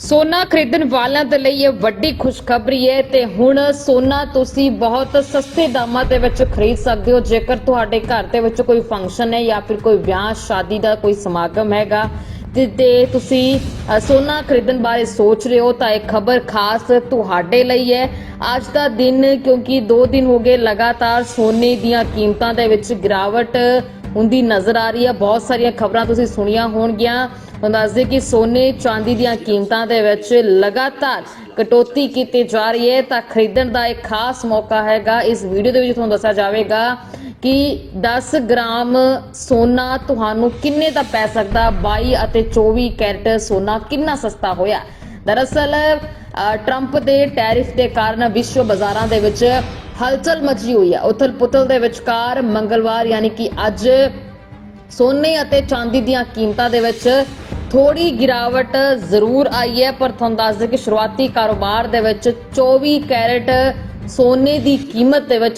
ਸੋਨਾ ਖਰੀਦਣ ਵਾਲਿਆਂ ਦੇ ਲਈ ਇਹ ਵੱਡੀ ਖੁਸ਼ਖਬਰੀ ਹੈ ਤੇ ਹੁਣ ਸੋਨਾ ਤੁਸੀਂ ਬਹੁਤ ਸਸਤੇ ਦਾਮਾਂ ਦੇ ਵਿੱਚ ਖਰੀਦ ਸਕਦੇ ਹੋ। ਜੇਕਰ ਤੁਹਾਡੇ ਘਰ ਦੇ ਵਿੱਚ ਕੋਈ ਫੰਕਸ਼ਨ ਹੈ ਜਾਂ ਫਿਰ ਕੋਈ ਵਿਆਹ, ਸ਼ਾਦੀ ਦਾ ਕੋਈ ਸਮਾਗਮ ਹੈਗਾ ਤੇ ਤੁਸੀਂ ਸੋਨਾ ਖਰੀਦਣ ਬਾਰੇ ਸੋਚ ਰਹੇ ਹੋ ਤਾਂ ਇਹ ਖਬਰ ਖਾਸ ਤੁਹਾਡੇ ਲਈ ਹੈ। ਅੱਜ ਦਾ ਦਿਨ ਕਿਉਂਕਿ 2 ਦਿਨ ਹੋ ਗਏ ਲਗਾਤਾਰ ਸੋਨੇ ਦੀਆਂ ਕੀਮਤਾਂ ਦੇ ਵਿੱਚ ਗਿਰਾਵਟ ਹੁੰਦੀ ਨਜ਼ਰ ਆ ਰਹੀ ਹੈ। ਬਹੁਤ ਸਾਰੀਆਂ ਖਬਰਾਂ ਤੁਸੀਂ ਸੁਣੀਆਂ ਹੋਣਗੀਆਂ। ਅੰਦਾਜ਼ੇ ਕਿ ਸੋਨੇ ਚਾਂਦੀ ਦੀਆਂ ਕੀਮਤਾਂ ਦੇ ਵਿੱਚ ਲਗਾਤਾਰ ਕਟੌਤੀ ਕੀਤੀ ਜਾ ਰਹੀ ਹੈ। ਤਾਂ ਖਰੀਦਣ ਦਾ ਇੱਕ ਖਾਸ ਮੌਕਾ ਹੈਗਾ। ਇਸ ਵੀਡੀਓ ਦੇ ਵਿੱਚ ਤੁਹਾਨੂੰ ਦੱਸਿਆ ਜਾਵੇਗਾ ਕਿ 10 ਗ੍ਰਾਮ ਸੋਨਾ ਤੁਹਾਨੂੰ ਕਿੰਨੇ ਦਾ ਪੈ ਸਕਦਾ? 22 ਅਤੇ 24 ਕੈਰਟ ਸੋਨਾ ਕਿੰਨਾ ਸਸਤਾ ਹੋਇਆ? ਦਰਅਸਲ ਅ, ਟਰੰਪ ਦੇ ਟੈਰਿਫ ਦੇ ਕਾਰਨ ਵਿਸ਼ਵ ਬਾਜ਼ਾਰਾਂ ਦੇ ਵਿੱਚ ਹਲਚਲ ਮਚੀ ਹੋਈ ਹੈ। ਉਥਲ ਪੁਥਲ ਦੇ ਵਿਚਕਾਰ ਮੰਗਲਵਾਰ, ਯਾਨੀ ਕਿ ਅੱਜ ਸੋਨੇ ਅਤੇ ਚਾਂਦੀ ਦੀਆਂ ਕੀਮਤਾਂ ਦੇ ਵਿੱਚ ਥੋੜੀ ਗਿਰਾਵਟ ਜ਼ਰੂਰ ਆਈ ਹੈ, ਪਰ ਤੁਹਾਨੂੰ ਦੱਸ ਦੇ ਕਿ ਸ਼ੁਰੂਆਤੀ ਕਾਰੋਬਾਰ ਦੇ ਵਿੱਚ 24 ਕੈਰਟ ਸੋਨੇ ਦੀ ਕੀਮਤ ਦੇ ਵਿੱਚ